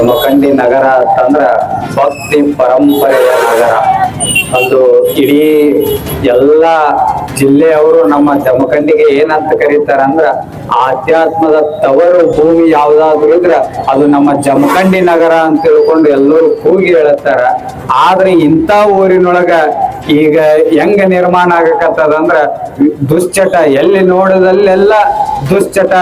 ಜಮಖಂಡಿ ನಗರ ಅಂತಂದ್ರ ಭಕ್ತಿ ಪರಂಪರೆಯ ನಗರ. ಅದು ಇಡೀ ಎಲ್ಲ ಜಿಲ್ಲೆಯವರು ನಮ್ಮ ಜಮಖಂಡಿಗೆ ಏನಂತ ಕರೀತಾರ ಅಂದ್ರ ಆಧ್ಯಾತ್ಮದ ತವರು ಭೂಮಿ ಯಾವ್ದಾದ್ರು ಇದ್ರೆ ಅದು ನಮ್ಮ ಜಮಖಂಡಿ ನಗರ ಅಂತ ತಿಳ್ಕೊಂಡು ಎಲ್ಲರೂ ಕೂಗಿ ಹೇಳತ್ತಾರ. ಆದ್ರೆ ಇಂಥ ಊರಿನೊಳಗ ಈಗ ಹೆಂಗ ನಿರ್ಮಾಣ ಆಗಕತ್ತದಂದ್ರ ದುಶ್ಚಟ ಎಲ್ಲಿ ನೋಡಿದಲ್ಲೆಲ್ಲ ದುಶ್ಚಟ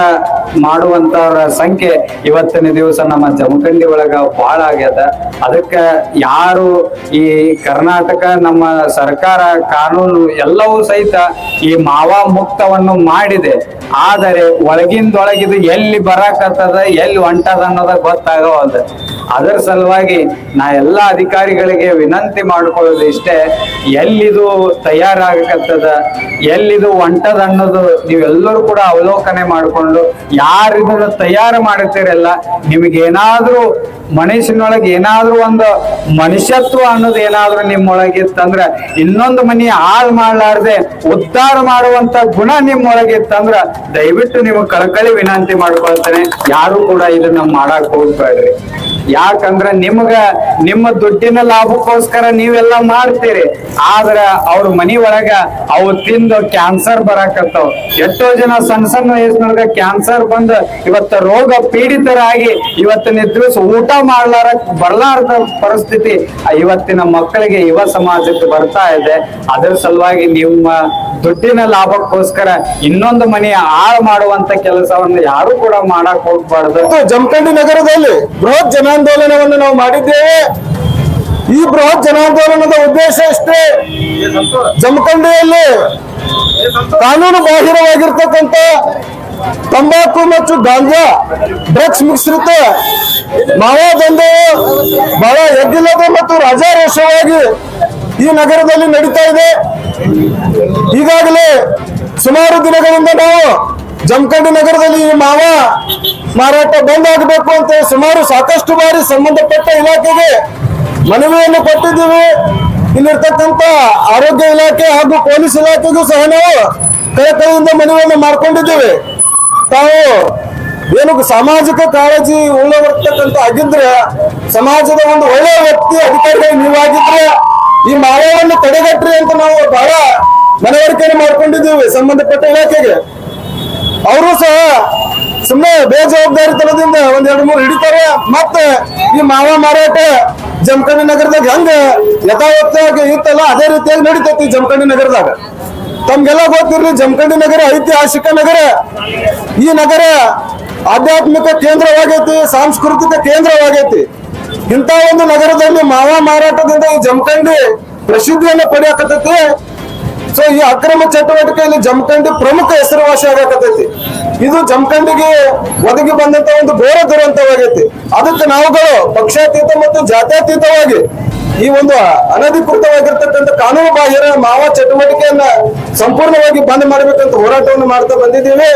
ಮಾಡುವಂತವರ ಸಂಖ್ಯೆ ಇವತ್ತಿನ ದಿವಸ ನಮ್ಮ ಜಮಖಂಡಿ ಒಳಗ ಬಹಳ ಆಗ್ಯದ. ಅದಕ್ಕ ಯಾರು ಈ ಕರ್ನಾಟಕ ನಮ್ಮ ಸರ್ಕಾರ ಕಾನೂನು ಎಲ್ಲವೂ ಸಹಿತ ಈ ಮಾವ ಮುಕ್ತವನ್ನು ಮಾಡಿದೆ. ಆದರೆ ಒಳಗಿಂದೊಳಗಿದು ಎಲ್ಲಿ ಬರಾಕತ್ತದ, ಎಲ್ಲಿ ಹೊಂಟದ ಅನ್ನೋದ ಗೊತ್ತಾಗವಲ್ದು. ಅದರ ಸಲುವಾಗಿ ನಾ ಎಲ್ಲ ಅಧಿಕಾರಿಗಳಿಗೆ ವಿನಂತಿ ಮಾಡ್ಕೊಳ್ಳೋದು ಇಷ್ಟೇ, ಎಲ್ಲಿದು ತಯಾರಾಗಕತ್ತದ, ಎಲ್ಲಿದು ಹೊಂಟದ ಅನ್ನೋದು ನೀವೆಲ್ಲರೂ ಕೂಡ ಅವಲೋಕನೆ ಮಾಡಿಕೊಂಡು ಯಾರು ತಯಾರು ಮಾಡುತ್ತೀರಲ್ಲ, ನಿಮಗೇನಾದ್ರೂ ಮನುಷ್ಯನೊಳಗೆ ಏನಾದ್ರೂ ಒಂದು ಮನುಷ್ಯತ್ವ ಅನ್ನೋದು ಏನಾದ್ರೂ ನಿಮ್ಮೊಳಗಿತ್ತಂದ್ರ ಇನ್ನೊಂದು ಮನಿ ಹಾಳು ಮಾಡಲಾರ್ದೆ ಉದ್ಧಾರ ಮಾಡುವಂತ ಗುಣ ನಿಮ್ಮೊಳಗಿತ್ತಂದ್ರ ದಯವಿಟ್ಟು ನೀವು ಕಳಕಳಿ ವಿನಂತಿ ಮಾಡ್ಕೊಳ್ತೇನೆ. ಯಾರು ಕೂಡ ಇದನ್ನ ಮಾಡಕ್ ಹೋಗ್ಬೇಡ್ರಿ. ಯಾಕಂದ್ರ ನಿಮ್ಗ ನಿಮ್ಮ ದುಡ್ಡಿನ ಲಾಭಕ್ಕೋಸ್ಕರ ನೀವೆಲ್ಲ ಮಾಡ್ತೀರಿ. ಆದ್ರ ಅವ್ರ ಮನಿ ಒಳಗ ಅವು ತಿಂದು ಕ್ಯಾನ್ಸರ್ ಬರಾಕತ್ತಾವ. ಎಷ್ಟೋ ಜನ ಸಣ್ಣ ಸಣ್ಣ ವಯಸ್ಸಿನೊಳಗ ಕ್ಯಾನ್ಸರ್ ಬಂದು ಇವತ್ತ ರೋಗ ಪೀಡಿತರಾಗಿ ಇವತ್ತಿನ ದಿವಸ ಊಟ ಮಾಡ್ಲಾರ ಬರ್ಲಾರದ ಪರಿಸ್ಥಿತಿ ಇವತ್ತಿನ ಮಕ್ಕಳಿಗೆ ಯುವ ಸಮಾಜಕ್ಕೆ ಬರ್ತಾ ಇದೆ. ಅದರ ಸಲುವಾಗಿ ನಿಮ್ಮ ದುಡ್ಡಿನ ಲಾಭಕ್ಕೋಸ್ಕರ ಇನ್ನೊಂದು ಮನೆಯ ಹಾಳು ಮಾಡುವಂತ ಕೆಲಸವನ್ನು ಯಾರು ಕೂಡ ಮಾಡಕ್ ಹೋಗ್ಬಾರ್ದು. ಜಮಖಂಡಿ ನಗರದಲ್ಲಿ ಬೃಹತ್ ಜನಾಂದೋಲನವನ್ನು ನಾವು ಮಾಡಿದ್ದೇವೆ. ಈ ಬೃಹತ್ ಜನಾಂದೋಲನದ ಉದ್ದೇಶ ಅಷ್ಟೇ ಜಮಖಂಡಿಯಲ್ಲಿ ಕಾನೂನು ಬಾಹಿರವಾಗಿರ್ತಕ್ಕಂಥ ತಂಬಾಕು ಮತ್ತು ಗಾಂಜಾ ಡ್ರಗ್ಸ್ ಮಿಶ್ರಿತ ಮಾವಾದಂಧೆ ಬಹಳ ಎದ್ದಿಲ್ಲದೆ ಮತ್ತು ರಾಜಾರೋಷವಾಗಿ ಈ ನಗರದಲ್ಲಿ ನಡೀತಾ ಇದೆ. ಈಗಾಗಲೇ ಸುಮಾರು ದಿನಗಳಿಂದ ನಾವು ಜಮಖಂಡಿ ನಗರದಲ್ಲಿ ಈ ಮಾವ ಮಾರಾಟ ಬಂದ್ ಆಗಬೇಕು ಅಂತ ಸುಮಾರು ಸಾಕಷ್ಟು ಬಾರಿ ಸಂಬಂಧಪಟ್ಟ ಇಲಾಖೆಗೆ ಮನವಿಯನ್ನು ಕೊಟ್ಟಿದ್ದೀವಿ. ಇಲ್ಲಿರ್ತಕ್ಕಂಥ ಆರೋಗ್ಯ ಇಲಾಖೆ ಹಾಗೂ ಪೊಲೀಸ್ ಇಲಾಖೆಗೂ ಸಹ ನಾವು ಕಳಕಳಿಯಿಂದ ಮನವಿಯನ್ನು ಮಾಡ್ಕೊಂಡಿದ್ದೀವಿ. ತಾವು ಏನು ಸಾಮಾಜಿಕ ಕಾಳಜಿ ಉಳ್ಳವರ್ತಕ್ಕಂಥ ಆಗಿದ್ರೆ, ಸಮಾಜದ ಒಂದು ಒಳ್ಳೆಯ ವ್ಯಕ್ತಿ ಅಧಿಕಾರಿಗಳು ನೀವಾಗಿದ್ರೆ ಈ ಮಾಯವನ್ನು ತಡೆಗಟ್ಟ್ರಿ ಅಂತ ನಾವು ಬಹಳ ಮನವರಿಕೆಯನ್ನು ಮಾಡ್ಕೊಂಡಿದ್ದೀವಿ ಸಂಬಂಧಪಟ್ಟ ಇಲಾಖೆಗೆ. ಅವರು ಸಹ ಸುಮ್ಮನೆ ಬೇಜವಾಬ್ದಾರಿತನದಿಂದ ಒಂದ್ ಎರಡು ಮೂರು ಹಿಡಿತಾರೆ. ಮತ್ತೆ ಈ ಮಾವ ಮಾರಾಟ ಜಮಖಂಡಿ ನಗರದಾಗ ಹೆಂಗ ಯಥಾವತ್ತಾಗಿ ಇತ್ತಲ್ಲ ಅದೇ ರೀತಿಯಾಗಿ ನಡೀತೈತಿ ಜಮಖಂಡಿ ನಗರದಾಗ. ತಮ್ಗೆಲ್ಲ ಗೊತ್ತಿರ್ಲಿ ಜಮಖಂಡಿ ನಗರ ಐತಿಹಾಸಿಕ ನಗರ. ಈ ನಗರ ಆಧ್ಯಾತ್ಮಿಕ ಕೇಂದ್ರವಾಗೈತಿ, ಸಾಂಸ್ಕೃತಿಕ ಕೇಂದ್ರವಾಗೈತಿ. ಇಂಥ ಒಂದು ನಗರದಲ್ಲಿ ಮಾವ ಮಾರಾಟದಿಂದ ಈ ಜಮಖಂಡಿ ಪ್ರಸಿದ್ಧಿಯನ್ನು ಪಡೆಯಕತ್ತೈತಿ. ಸೊ ಈ ಅಕ್ರಮ ಚಟುವಟಿಕೆಯಲ್ಲಿ ಜಮಖಂಡಿ ಪ್ರಮುಖ ಹೆಸರುವಾಸಿ ಆಗಕತ್ತೈತಿ. ಇದು ಜಮಖಂಡಿಗೆ ಒದಗಿ ಬಂದಂತ ಒಂದು ಘೋರ ದುರಂತವಾಗೈತಿ. ಅದಕ್ಕೆ ನಾವುಗಳು ಪಕ್ಷಾತೀತ ಮತ್ತು ಜಾತ್ಯತೀತವಾಗಿ ಈ ಒಂದು ಅನಧಿಕೃತವಾಗಿರ್ತಕ್ಕಂಥ ಕಾನೂನು ಬಾಹಿರ ಮಾವ ಚಟುವಟಿಕೆಯನ್ನ ಸಂಪೂರ್ಣವಾಗಿ ಬಂದ್ ಮಾಡಬೇಕಂತ ಹೋರಾಟವನ್ನು ಮಾಡ್ತಾ ಬಂದಿದ್ದೀವಿ.